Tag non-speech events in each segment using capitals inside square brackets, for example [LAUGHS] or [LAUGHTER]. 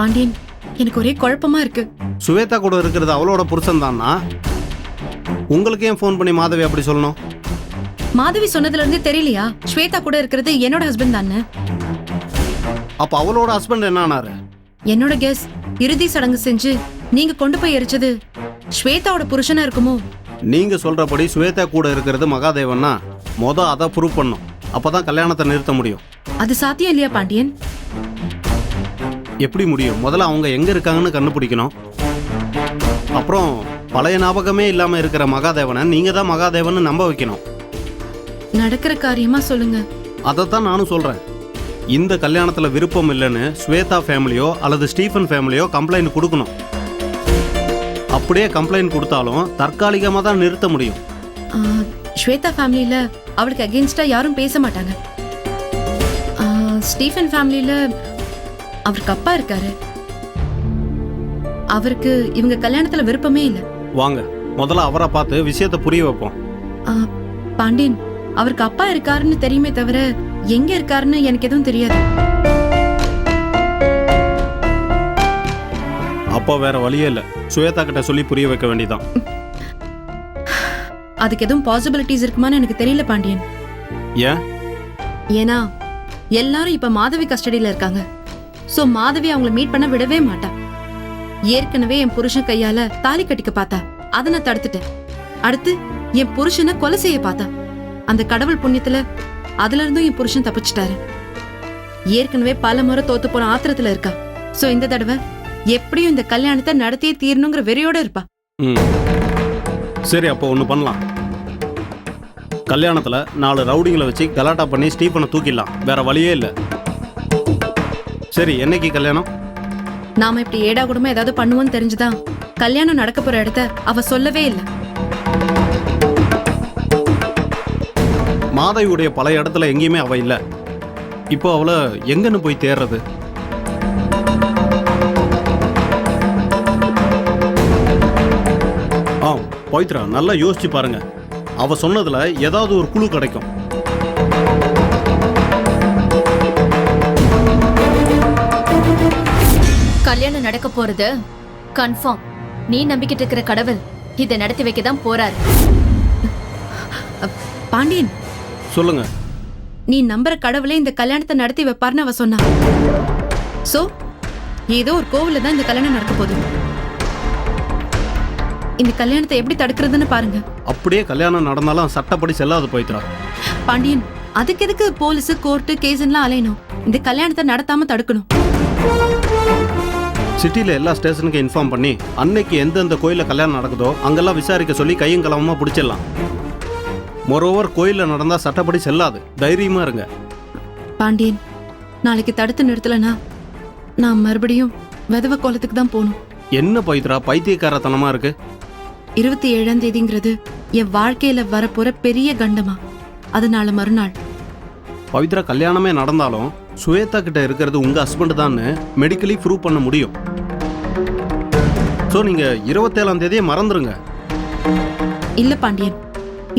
பாண்டியன் எனக்கு ஒரே குழப்பமா இருக்கு. சுவேதா கூட இருக்கிறது அவளோட புருஷன் தான்னா உங்களுக்கு ஏன் ஃபோன் பண்ணி மாதவி அப்படி சொல்லணும்? மாதவி சொன்னதுல இருந்து தெரியலையா? ஸ்வேதா கூட இருக்கிறது என்னோட ஹஸ்பண்ட் தானே அப்போ அவளோட ஹஸ்பண்ட் என்ன ஆனாரு? என்னோட கெஸ் இறுதி சடங்கு செஞ்சு நீங்க கொண்டு போய் எரிச்சது ஸ்வேதாவோட புருஷனா இருக்குமோ? நீங்க சொல்றபடி சுவேதா கூட இருக்கிறது மகாதேவன்னா மொத அதை ப்ரூவ் பண்ணும். அப்பதான் கல்யாணத்தை நிறுத்த முடியும். அது சாத்தியம் இல்லையா பாண்டியன்? எப்படி முடியும்? முதல்ல அவங்க எங்க இருக்காங்கன்னு கண்டுபிடிக்கணும். அப்புறம் பழைய ஞாபகமே இல்லாம இருக்கிற மகாதேவனை நீங்க தான் மகாதேவன்னு நம்ப வைக்கணும். நடக்கிற காரியமா சொல்லுங்க. அதைத்தான் நானும் சொல்றேன். இந்த கல்யாணத்துல விருப்பம் இல்லைன்னு ஸ்வேதா ஃபேமிலியோ அல்லது ஸ்டீஃபன் ஃபேமிலியோ கம்ப்ளைண்ட் கொடுக்கணும். அப்படியே கம்ப்ளைண்ட் கொடுத்தாலும் தற்காலிகமாக தான் நிறுத்த முடியும். ஸ்வேதா ஃபேமிலியில அவளுக்கு அகேன்ஸ்டா யாரும் பேச மாட்டாங்க. ஸ்டீஃபன் ஃபேமிலியில அவருக்கு அப்பா இருக்காரு. அவருக்கு இவங்க கல்யாணத்துல விருப்பமே இல்லை. வாங்க முதல்ல அவரை பார்த்து விஷயத்தை புரிய வைப்போம். ஆ, பாண்டியன் அவருக்கு அப்பா இருக்காருன்னு தெரியுமே தவிர எங்க இருக்காருன்னு எனக்கு எதுவும் தெரியாது. அப்போ வேற வழியே இல்லை. சுவேதா கிட்ட சொல்லி புரிய வைக்க வேண்டியதான் அதுக்கு எதுவும் பாசிபிலிட்டிஸ் இருக்குமான்னு எனக்கு தெரியல பாண்டியன். ஏன்? ஏன்னா எல்லாரும் இப்ப மாதவி கஸ்டடியில இருக்காங்க. சோ மாதவி அவங்கள மீட் பண்ண விடவே மாட்டா. ஏற்கனவே என் புருஷன் கையால தாலி கட்டிக்க பார்த்தா. அதை நான் தடுத்துட்டேன். அடுத்து என் புருஷனை கொலை செய்ய பார்த்தா. அந்த கடவுள் புண்ணியத்துல அதுல இருந்தும் என் புருஷன் தப்பிச்சிட்டாரு. ஏற்கனவே பல முறை தோத்து போன ஆத்திரத்துல இருக்கா. சோ இந்த தடவை எப்படியும் இந்த கல்யாணத்தை நடத்தியே தீரணுங்கிற வெறியோட இருப்பா. சரி அப்போ ஒன்று பண்ணலாம். கல்யாணத்தில் நாலு ரவுடிங்களை வச்சு கலாட்டா பண்ணி ஸ்டீஃபனை தூக்கிடலாம். வேற வழியே இல்லை. சரி என்னைக்கு கல்யாணம்? நாம இப்படி ஏடா கூடமா ஏதாவது பண்ணுவோம்னு தெரிஞ்சுதான் கல்யாணம் நடக்க போற இடத்த அவ சொல்லவே இல்லை. மாதவியுடைய பழைய இடத்துல எங்கேயுமே அவ இல்லை. இப்போ அவளை எங்கன்னு போய் தேடுறது ஆ பவித்ரா நல்லா யோசிச்சு பாருங்க. அவ சொன்னதுல ஏதாவது ஒரு குழு கிடைக்கும். கல்யாணம் நடக்க போறது? கன்ஃபார்ம் நீ நம்பிக்கிட்டு இருக்கிற கடவுள் இதை நடத்தி வைக்க தான் போறாரு. பாண்டியன் சொல்லுங்க. நீ நம்புற கடவுளே இந்த கல்யாணத்தை நடத்தி வைப்பார்னு அவ சொன்னா. சோ ஏதோ ஒரு கோவில்ல தான் இந்த கல்யாணம் நடக்க போகுது. இந்த கல்யாணத்தை எப்படி தடுக்கிறதுன்னு பாருங்க. அப்படியே கல்யாணம் நடந்தாலும் சட்டப்படி செல்லாது பவித்ரா பாண்டியன் அதுக்கு எதுக்கு போலீஸ் கோர்ட்டு கேஸ்லாம் அலையணும்? இந்த கல்யாணத்தை நடத்தாம தடுக்கணும். சிட்டியில் எல்லா ஸ்டேஷனுக்கும் இன்ஃபார்ம் பண்ணி அன்னைக்கு எந்தெந்த கோயிலில் கல்யாணம் நடக்குதோ அங்கெல்லாம் விசாரிக்க சொல்லி கையும் கலவமாக பிடிச்சிடலாம். மொரோவர் கோயிலில் நடந்தால் சட்டப்படி செல்லாது. தைரியமாக இருங்க. பாண்டியன் நாளைக்கு தடுத்து நிறுத்தலனா நான் மறுபடியும் விதவ கோலத்துக்கு தான் போகணும். என்ன பவித்ரா பைத்தியக்காரத்தனமாக இருக்கு? இருபத்தி ஏழாம் தேதிங்கிறது என் வாழ்க்கையில வரப்போற பெரிய கண்டமா. அதனால மறுநாள். பவித்ரா கல்யாணமே நடந்தாலும் சுவேதா கிட்ட இருக்கிறது உங்கள் ஹஸ்பண்ட் தான் மெடிக்கலி ப்ரூவ் பண்ண முடியும். ஸோ நீங்கள் இருபத்தேழாம் தேதியை மறந்துருங்க. இல்ல பாண்டியன்.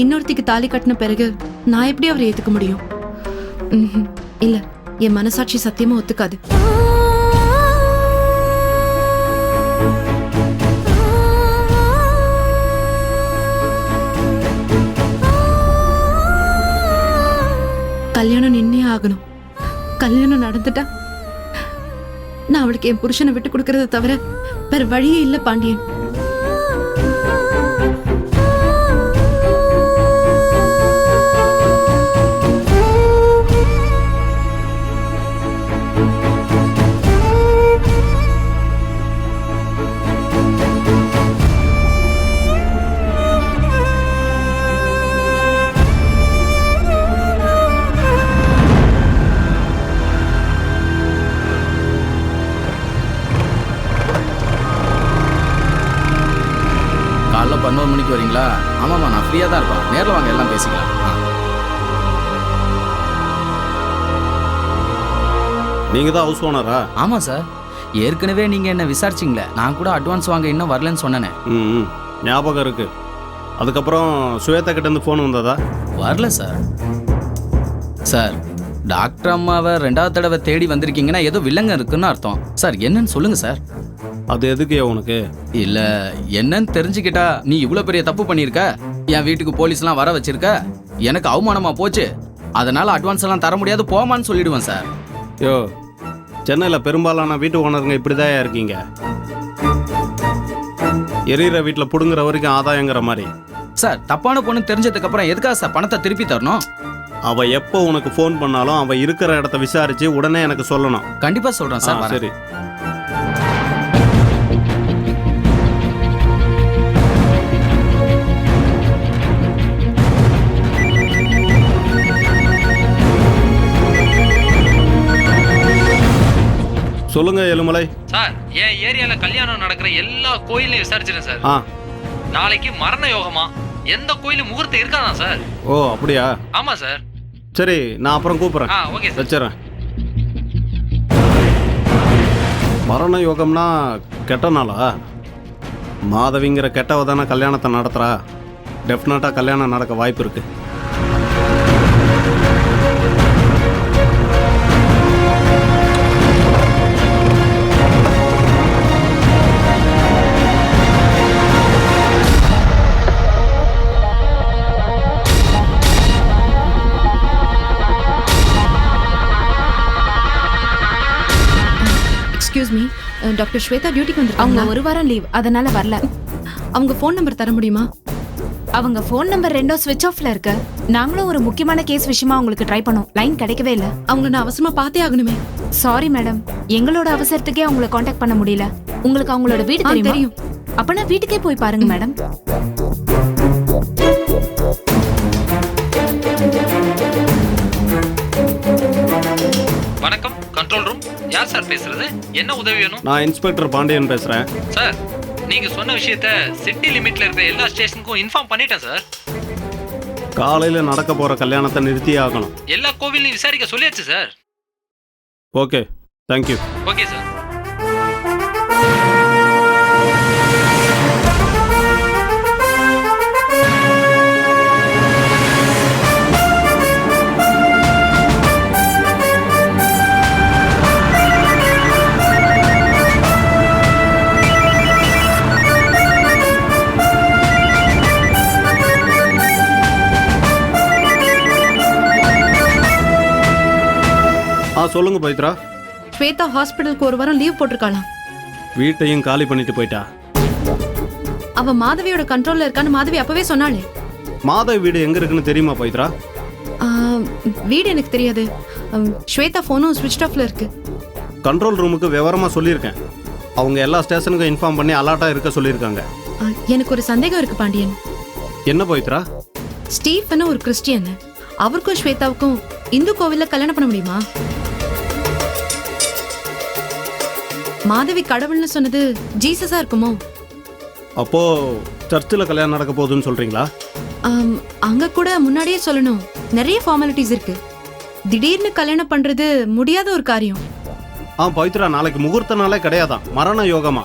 இன்னொருத்திக்கு தாலி கட்டின பிறகு நான் எப்படி அவரை ஏத்துக்க முடியும்? ம்ஹும். இல்ல என் மனசாட்சி சத்தியமா ஒத்துக்காது. கல்யாணம் நின்னே ஆகணும். கல்யாணம் நடந்துட்டா? நான் அவளுக்கு என் புருஷனை விட்டு கொடுக்கறத தவிர வேற வழியே இல்லை பாண்டியன். பதினோரு மணிக்கு வரீங்களா? ஆமாம்மா நான் ஃப்ரீயாக தான் இருப்பேன். நேரில் வாங்க எல்லாம் பேசிக்கலாம். நீங்கள் தான் ஹவுஸ் ஓனரா ஆமாம் சார் ஏற்கனவே நீங்கள் என்ன விசாரிச்சிங்களே நான் கூட அட்வான்ஸ் வாங்க இன்னும் வரலன்னு சொன்னேனே. ம். ஞாபகம் இருக்கு. அதுக்கப்புறம் சுவேதா கிட்ட இருந்து ஃபோன் வந்ததா? வரல சார் சார் டாக்டர் அம்மாவை ரெண்டாவது தடவை தேடி வந்திருக்கீங்கன்னா ஏதோ வில்லங்க இருக்குன்னு அர்த்தம். சார் என்னன்னு சொல்லுங்க சார் அது எதுக்குயா உனக்கு? இல்ல என்னன்னு தெரிஞ்சுக்கிட்டா நீ இவ்வளவு பெரிய தப்பு பண்ணியிருக்க என் வீட்டுக்கு போலீஸ்லாம் வர வச்சிருக்க? எனக்கு அவமானமா போச்சு. அதனால அட்வான்ஸ் எல்லாம் தர முடியாது போமான்னு சொல்லிடுவேன் சார். யோ சென்னையில் பெரும்பாலான வீட்டு ஓனருங்க இப்படிதான் இருக்கீங்க? எரியிற வீட்டில் புடுங்குற வரைக்கும் ஆதாயங்கிற மாதிரி. சார் தப்பான பொண்ணு தெரிஞ்சதுக்கு அப்புறம் எதுக்காக சார் பணத்தை திருப்பி தரணும்? அவ எப்போ உனக்கு ஃபோன் பண்ணாலும் அவ இருக்கிற இடத்த விசாரிச்சு உடனே எனக்கு சொல்லணும். கண்டிப்பா சொல்றேன் சார். சரி. சொல்லுங்க எலுமலை சார் என் ஏரியால கல்யாணம் நடக்கிற எல்லா கோயிலையும் விசாரிச்சிட்டேன் சார். ஆ. நாளைக்கு மரண யோகமா? எந்த கோயிலும் முகூர்த்தம் இருக்காதான் சார்? ஓ அப்படியா? ஆமா சார். சரி நான் அப்புறம் கூப்பிட்றேன். ஆ ஓகே சார். வச்சிடறேன். மரண யோகம்னா கெட்ட நாளா? மாதவிங்கிற கெட்டவ தானே கல்யாணத்தை நடத்துகிறா டெஃபினட்டாக கல்யாணம் நடக்க வாய்ப்பு இருக்கு. எக்ஸ்கியூஸ் மீ டாக்டர் ஸ்வேதா டியூட்டிக்கு அவங்க வந்திருக்காங்க ஒரு வாரம் லீவ் அதனால வரல. அவங்க ஃபோன் நம்பர் தர முடியுமா? அவங்க ஃபோன் நம்பர் ரெண்டும் ஸ்விட்ச் ஆஃப்ல இருக்கு. நாங்களும் ஒரு முக்கியமான கேஸ் விஷயமா உங்களுக்கு ட்ரை பண்ணோம். லைன் கிடைக்கவே இல்ல. அவங்கள நான் அவசரமா பார்த்தே ஆகணுமே. சாரி மேடம் எங்களோட அவசரத்துக்கே அவங்கள காண்டாக்ட் பண்ண முடியல. உங்களுக்கு அவங்களோட வீடு தெரியும். அப்பனா வீட்டுக்கே போய் பாருங்க மேடம் பேசுறது? என்ன உதவி வேணும்? நான் இன்ஸ்பெக்டர் பாண்டியன் பேசுகிறேன் சார் நீங்க சொன்ன விஷயத்த சிட்டி லிமிட்ல இருக்கிற எல்லா ஸ்டேஷனுக்கும் இன்ஃபார்ம் பண்ணிட்டேன் சார். காலையில் நடக்க போகிற கல்யாணத்தை நிறுத்தியே ஆகணும். எல்லா கோவிலையும் விசாரிக்க சொல்லியாச்சு sir. Okay thank you okay sir. சொல்லுங்க பவித்ரா. ஸ்வேதா ஹாஸ்பிட்டலுக்கு ஒரு வாரம் லீவ் போட்டிருக்காளாம் வீட்டையும் காலி பண்ணிட்டு போயிட்டா. அவ மாதவியோட கண்ட்ரோல்ல இருக்கான்னு மாதவி அப்பவே சொன்னாளே. மாதவி வீடு எங்கே இருக்குன்னு தெரியுமா பவித்ரா? வீடு எனக்கு தெரியாது. ஸ்வேதா ஃபோனும் ஸ்விட்ச் ஆஃப்ல இருக்கு. கண்ட்ரோல் ரூமுக்கு விவரமாக சொல்லியிருக்கேன். அவங்க எல்லா ஸ்டேஷனுக்கும் இன்ஃபார்ம் பண்ணி அலர்ட்டாக இருக்க சொல்லியிருக்காங்க. எனக்கு ஒரு சந்தேகம் இருக்கு பாண்டியன். என்ன பவித்ரா? ஸ்டீஃபன் ஒரு கிறிஸ்டியன். அவருக்கும் ஸ்வேதாவுக்கும் இந்து கோவில்ல கல்யாணம் பண்ண முடியுமா? மாதவி கடவுள்னு சொன்னது ஜீசஸா இருக்குமோ? அப்போ சர்ச்சில் கல்யாணம் நடக்க போகுதுன்னு சொல்றீங்களா? ஆம், அங்க கூட முன்னாடியே சொல்லணும். நிறைய ஃபார்மாலிட்டிஸ் இருக்கு. திடீர்னு கல்யாணம் பண்றது முடியாத ஒரு காரியம். ஆ பவித்ரா நாளைக்கு முகூர்த்த நாளே கிடையாதான் மரண யோகமா?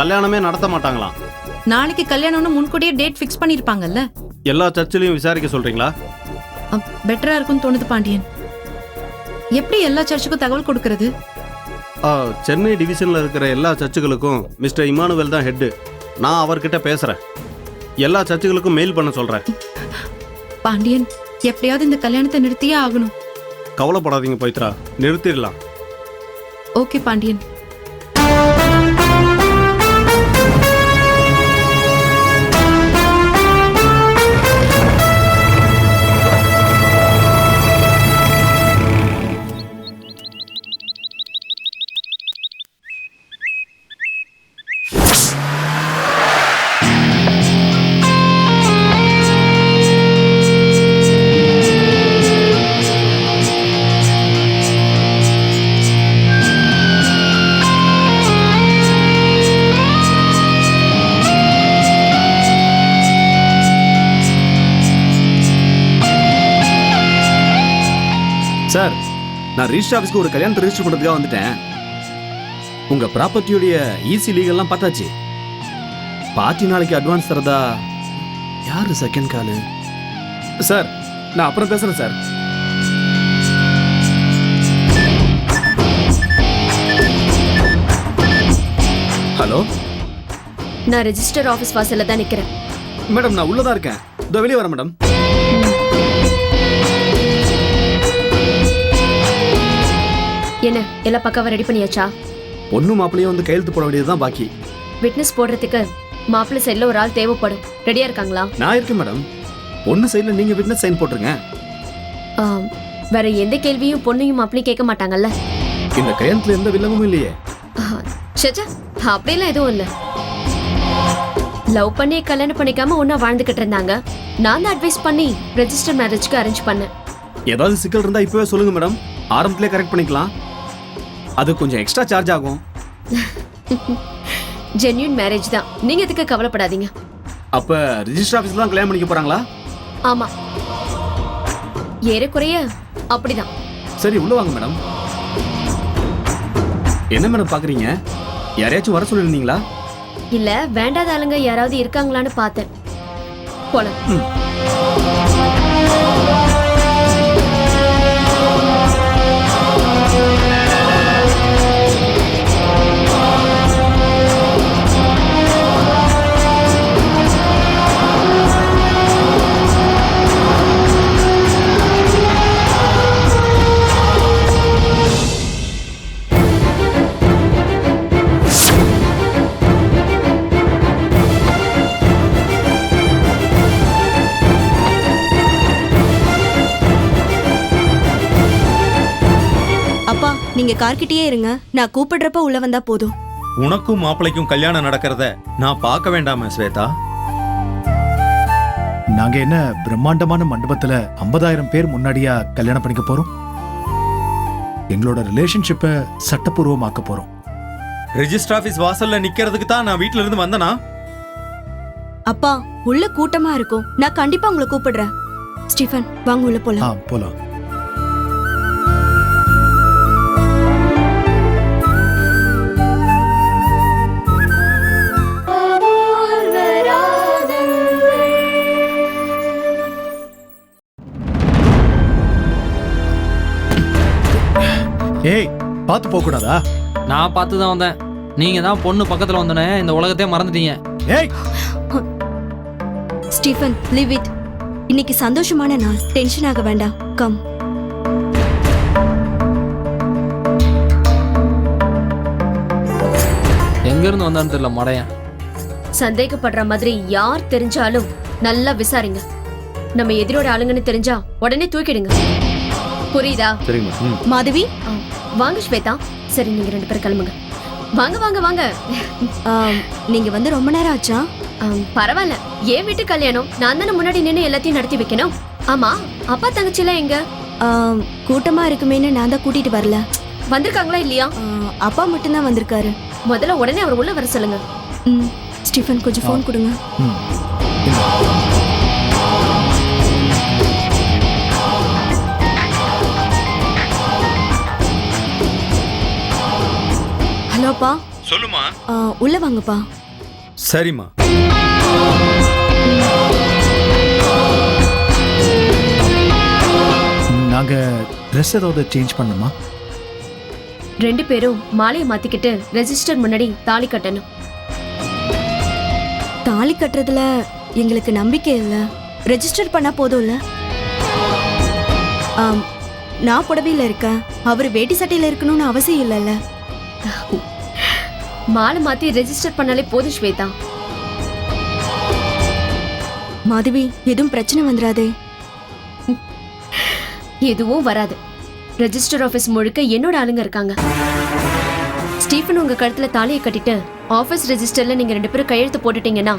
கல்யாணமே நடத்த மாட்டாங்களாம் நாளைக்கு கல்யாணம்னு முன்கூட்டியே டேட் ஃபிக்ஸ் பண்ணிருப்பாங்கல்ல? எல்லா சர்ச்சிலையும் விசாரிக்க சொல்றீங்களா? பெட்டரா இருக்கும்னு தோணுது பாண்டியன். எப்படி எல்லா சர்ச்சுக்கும் தகவல் கொடுக்கறது? சென்னை டிவிஷனில் இருக்கிற எல்லா சர்ச்சுகளுக்கும் மிஸ்டர் இமானுவேல் தான் ஹெட்டு. நான் அவர்கிட்ட பேசுகிறேன் எல்லா சர்ச்சுகளுக்கும் மெயில் பண்ண சொல்கிறேன் பாண்டியன் எப்படியாவது இந்த கல்யாணத்தை நிறுத்தியே ஆகணும். கவலைப்படாதீங்க பவித்ரா. நிறுத்திடலாம். ஓகே பாண்டியன். நான் ரிஜிஸ்டர் ஆஃபீஸ்க்கு ஒரு கல்யாணத்தை ரிஜிஸ்டர் பண்ணுறதுக்காக வந்துட்டேன். உங்கள் ப்ராப்பர்ட்டியுடைய ஈசி லீகல்லாம் பார்த்தாச்சு. பார்ட்டி நாளைக்கு அட்வான்ஸ் தரதா? யார் செகண்ட் காலு சார் நான் அப்புறம் பேசுகிறேன் சார். ஹலோ? நான் ரெஜிஸ்டர் ஆஃபீஸ் வாசல்ல தான் நிக்கிறேன். மேடம் நான் உள்ளதா இருக்கேன். இதோ வெளியே வரேன் மேடம். என்ன எல்லா பக்காவா ரெடி பண்ணியாச்சா? பொண்ணு மாப்பிளையும் வந்து கையெழுத்து போட வேண்டியது தான் பாக்கி. விட்னஸ் போடுறதுக்கு மாப்பிள்ளை சைடுல ஒரு ஆள் தேவைப்படும். ரெடியா இருக்காங்களா? நான் இருக்கேன் மேடம் பொண்ணு சைடில் நீங்கள் விட்னஸ் சைன் போட்டுருங்க. ஆம், வேற எந்த கேள்வியும் பொண்ணையும் மாப்பிளையும் கேட்க மாட்டாங்கல்ல? இந்த கையெழுத்துல எந்த வில்லங்கமும் இல்லையே. சச்சா அப்படிலாம் எதுவும் இல்ல. லவ் பண்ணி கல்யாணம் பண்ணிக்காம ஒன்னா வாழ்ந்துகிட்டு இருந்தாங்க. நான் தான் அட்வைஸ் பண்ணி ரெஜிஸ்டர் மேரேஜ்க்கு அரேஞ்ச் பண்ணேன். ஏதாவது சிக்கல் இருந்தால் இப்போவே சொல்லுங்க மேடம் ஆரம்பத்திலே கரெக்ட் பண்ணிக்கலாம். அது கொஞ்சம் எக்ஸ்ட்ரா சார்ஜ் ஆகும். [LAUGHS] ஜென்யூன் மேரேஜ் தான். நீங்க எதுக்கு கவலைப்படாதீங்க. அப்போ ரிஜிஸ்டர் ஆஃபீஸில் தான் கல்யாணம் பண்ணிக்க போகிறாங்களா ஆமா. ஏறக்குறைய அப்படிதான். சரி உள்ள வாங்க மேடம் என்ன மேடம் பார்க்குறீங்க யாரையாச்சும் வர சொல்லியிருந்தீங்களா இல்ல வேண்டாத ஆளுங்க யாராவது இருக்காங்களான்னு பார்த்தேன். போலாம். நீங்க கார்கிட்டயே இருங்க. நான் கூப்பிடுறப்ப உள்ள வந்தா போதும். உனக்கும் மாப்பிளைக்கும் கல்யாணம் நடக்கிறத நான் பார்க்க வேண்டாமா ஸ்வேதா. நாங்க என்ன பிரம்மாண்டமான மண்டபத்துல 50000 பேர் முன்னாடியா கல்யாணம் பண்ணிக்க போறோம்? எங்களோட ரிலேஷன்ஷிப்பை சட்டப்பூர்வமாக்க போறோம். ரெஜிஸ்டர் ஆபீஸ் வாசல்ல நிக்கிறதுக்கு தான் நான் வீட்ல இருந்து வந்தனா? அப்பா உள்ள கூட்டமா இருக்கும். நான் கண்டிப்பா உங்களை கூப்பிடுறேன். ஸ்டீஃபன் வாங்க உள்ள ஆ போலாம். பார்த்து போக கூடாதா நான் பார்த்து தான் வந்தேன். நீங்க தான் பொண்ணு பக்கத்துல வந்தோடனே இந்த உலகத்தையே மறந்துட்டீங்க. ஏய்! Stephen leave it. இன்னைக்கு சந்தோஷமான நாள். டென்ஷன் ஆக வேண்டாம். கம். எங்க இருந்து வந்தான்னு தெரியல மடையன். சந்தேகப்படுற மாதிரி யார் தெரிஞ்சாலும் நல்லா விசாரிங்க. நம்ம எதிரோட ஆளுங்கன்னு தெரிஞ்சா உடனே தூக்கிடுங்க. புரியுதா? சரிங்க மாதவி? வாங்க ஸ்வேதா. சரி நீங்க ரெண்டு பேரும் கிளம்புங்க. வாங்க வாங்க வாங்க. ஆம், நீங்க வந்து ரொம்ப நேரம் ஆச்சா? ஆம், பரவாயில்ல. ஏன் வீட்டு கல்யாணம். நான் தானே முன்னாடி நின்று எல்லாத்தையும் நடத்தி வைக்கணும். ஆமா அப்பா தங்கச்சிலாம் எங்க? ஆம், கூட்டமா இருக்குமேன்னு நான் தான் கூட்டிட்டு வரல. வந்திருக்காங்களா இல்லையா? ஆ, அப்பா மட்டும்தான் வந்திருக்காரு. முதல்ல உடனே அவர் உள்ள வர சொல்லுங்க. ம் ஸ்டீஃபன் கொஞ்சம் ஃபோன் கொடுங்க. ம் ஹலோப்பா சொல்லுமா. உள்ள வாங்கப்பா. சரிம்மா. நாங்க ட்ரெஸ் ஏதாவது சேஞ்ச் பண்ணுமா ரெண்டு பேரும் மாலையை மாத்திக்கிட்டு ரெஜிஸ்டர் முன்னாடி தாலி கட்டணும். தாலி கட்டுறதுல எங்களுக்கு நம்பிக்கை இல்ல. ரெஜிஸ்டர் பண்ணா போதும்ல? ஆம், நான் புடவையில இருக்கேன். அவர் வேட்டி சட்டையில இருக்கணும்னு அவசியம் இல்லைல்ல. மாலை மாத்தி ரெஜிஸ்டர் பண்ணாலே போதும் ஸ்வேதா. மாதவி எதுவும் பிரச்சனை வந்துடாதே எதுவும் வராது. ரெஜிஸ்டர் ஆபீஸ் முழுக்க என்னோட ஆளுங்க இருக்காங்க. ஸ்டீஃபன் உங்க கழுத்துல தாலியை கட்டிட்டு ஆபீஸ் ரெஜிஸ்டர்ல நீங்க ரெண்டு பேரும் கையெழுத்து போட்டுட்டீங்கன்னா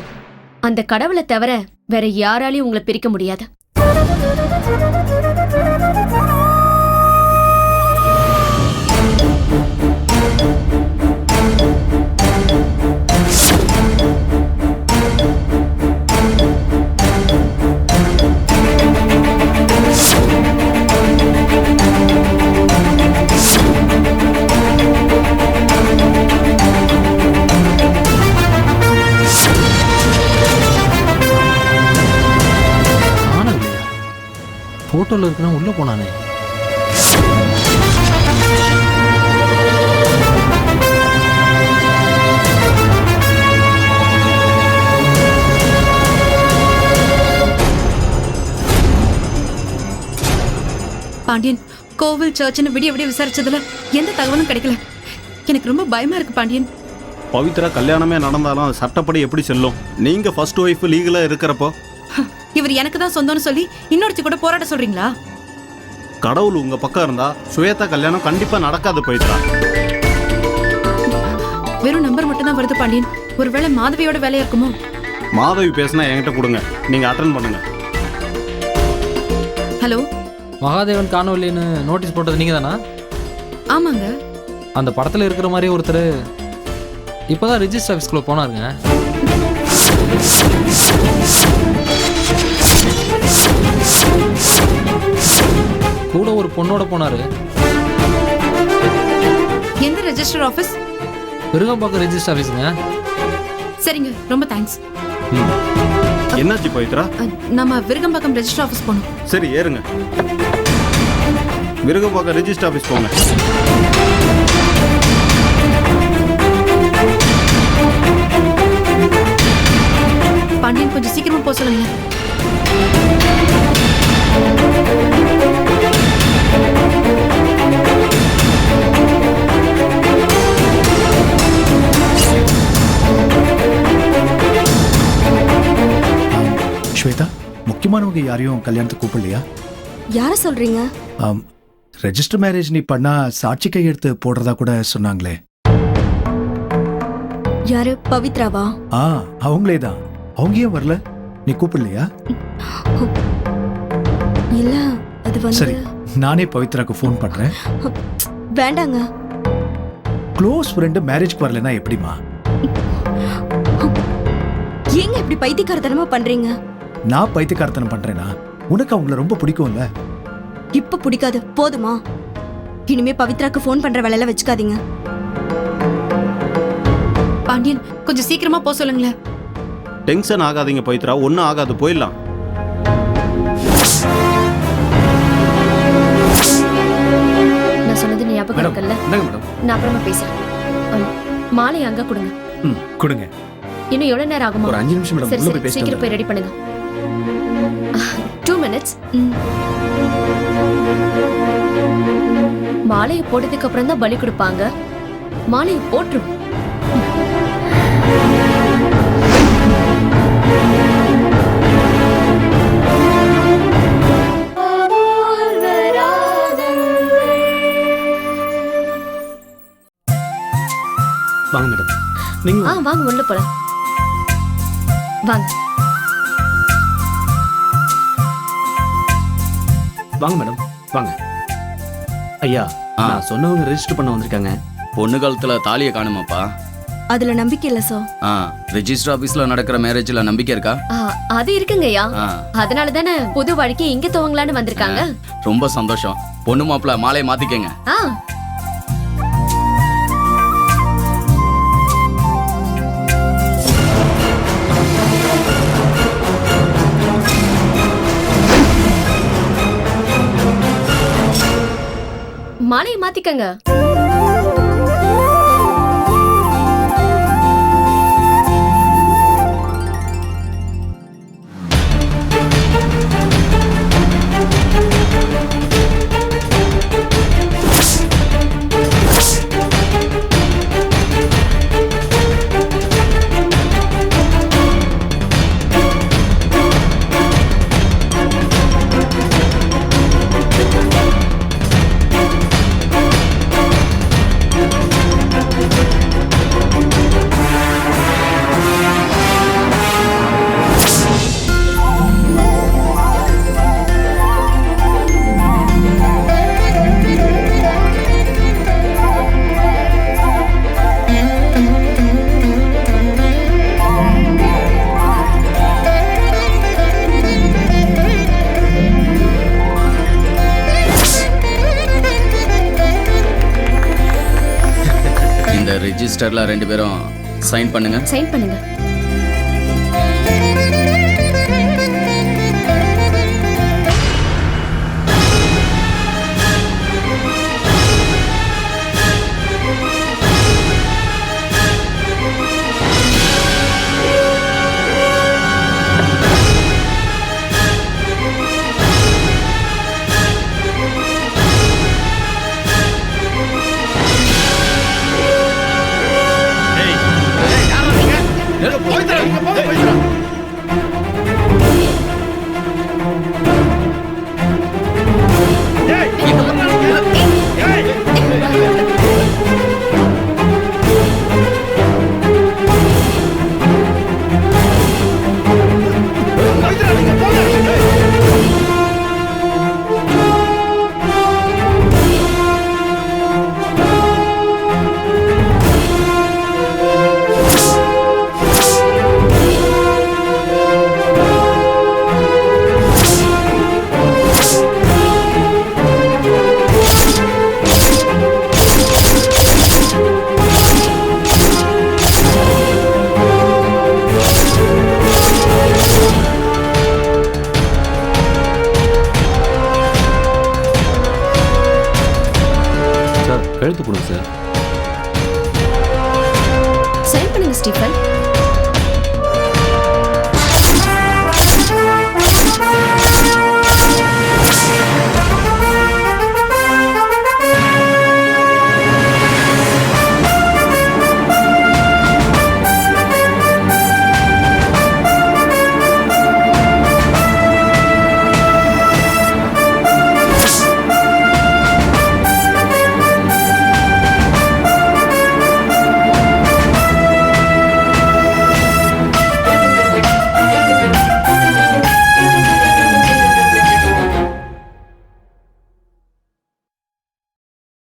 அந்த கடவுளை தவிர வேற யாராலையும் உங்களை பிரிக்க முடியாது. ஃபோட்டோவில் இருக்கிறவன் உள்ளே போனானே. பாண்டியன் கோவில் சர்ச்னு விடிய விடிய விசாரிச்சதுல எந்த தகவலும் கிடைக்கல. எனக்கு ரொம்ப பயமா இருக்கு பாண்டியன். பவித்ரா கல்யாணமே நடந்தாலும் சட்டப்படி எப்படி செல்லும்? நீங்க ஃபர்ஸ்ட் ஒய்ஃப் லீகலா இருக்கிறப்போ? இவர் எனக்கு தான் சொந்தம்னு சொல்லி இன்னொருத்தி கூட போராட சொல்றீங்களா? கடவுள் உங்க பக்கம் இருந்தா சுவேதா கல்யாணம் கண்டிப்பா நடக்காது பவித்ரா. வெறும் நம்பர் மட்டும் தான் வருது பாண்டியன். ஒருவேளை மாதவியோட வேலையா இருக்குமோ? மாதவி பேசினா என்கிட்ட கொடுங்க. நீங்க அட்டன் பண்ணுங்க. ஹலோ? மகாதேவன் காணொலின்னு நோட்டீஸ் போட்டது நீங்க தானா ஆமாங்க. அந்த படத்துல இருக்கிற மாதிரி ஒருத்தர் இப்போதான் ரிஜிஸ்டர் ஆஃபீஸ்க்குள்ள போனாருங்க. கூட ஒரு பொண்ணோட போனாரு. எந்த ரெஜிஸ்டர் ஆபீஸ் பெருகம்பாக்கம் ரிஜிஸ்டர் ஆஃபீஸுங்க சரிங்க ரொம்ப தேங்க்ஸ் என்னாச்சு பவித்ரா? நம்ம விருகம்பாக்கம் ரெஜிஸ்டர் ஆபீஸ் போகணும் சரி ஏறுங்க. விருகம்பாக்கம் ரிஜிஸ்டர் ஆஃபீஸ் போங்க. பாண்டியன் கொஞ்சம் சீக்கிரமா போக சொல்லுங்க முக்கியமானவங்க யாரையும் கல்யாணத்துக்கு கூப்பிடலையா? யார சொல்றீங்க? ரெஜிஸ்டர் மேரேஜ் நீ பண்ணா சாட்சி கையெழுத்து போடுறதா கூட சொன்னாங்களே. யாரு? பவித்ராவா? ஆ அவங்களே தான். அவங்க ஏன் வரல? நீ கூப்பிடலையா? இல்ல அது வந்து சரி நானே பவித்ராக்கு ஃபோன் பண்றேன். வேண்டாங்க. க்ளோஸ் ஃப்ரெண்டு மேரேஜ்க்கு வரலனா எப்படிமா ஏங்க இப்படி பைத்தியக்காரத்தனமா பண்றீங்க? நான் பைத்தியக்காரத்தனம் பண்றேனா? உனக்கு அவங்கள ரொம்ப பிடிக்கும்ல? இப்ப பிடிக்காது போதுமா? இனிமே பவித்ராக்கு ஃபோன் பண்ற வேலையில வச்சுக்காதீங்க. பாண்டியன் கொஞ்சம் சீக்கிரமா போக சொல்லுங்களேன். டென்ஷன் ஆகாதீங்க பவித்ரா. ஒன்றும் ஆகாது போயிடலாம். நான் சொன்னது ஞாபகம் மேடம் இருக்குல்ல? இந்தாங்க மேடம். நான் அப்புறமா பேசுறேன். அம், மாலை அங்க கொடுங்க. ம் கொடுங்க. இன்னும் எவ்வளவு நேரம் ஆகுமா? ஒரு அஞ்சு நிமிஷம் மேடம் சரி உள்ள சரி போய் பேசிட்டு சீக்கிரம் போய் ரெடி பண்ணுங்க. டூ மினிட்ஸ் மாலையை போட்டதுக்கு அப்புறம் தான் பலி கொடுப்பாங்க. மாலையை போட்டுரும். வாங்க மேடம். நீங்க ஆ வாங்க உள்ள போலாம். வாங்க. வாங்க மேடம் வாங்க. ஐயா ஆ. நான் சொன்னவங்க ரெஜிஸ்டர் பண்ண வந்திருக்காங்க. பொண்ணு காலத்துல தாலியை காணுமாப்பா? அதுல நம்பிக்கை இல்ல சோ ஆ ரெஜிஸ்டர் ஆபீஸ்ல நடக்கிற மேரேஜ்ல நம்பிக்கை இருக்கா? அது இருக்குங்கய்யா ஆ. அதனால தானே புது வாழ்க்கை இங்க துவங்கலான்னு வந்திருக்காங்க. ரொம்ப சந்தோஷம். பொண்ணு மாப்பிள்ள மாலையை மாத்திக்கங்க. ஆ. மாத்திக்கங்க பேர்ல ரெண்டு பேரும் சைன் பண்ணுங்க. சைன் பண்ணுங்க. ஸ்டீஃபன்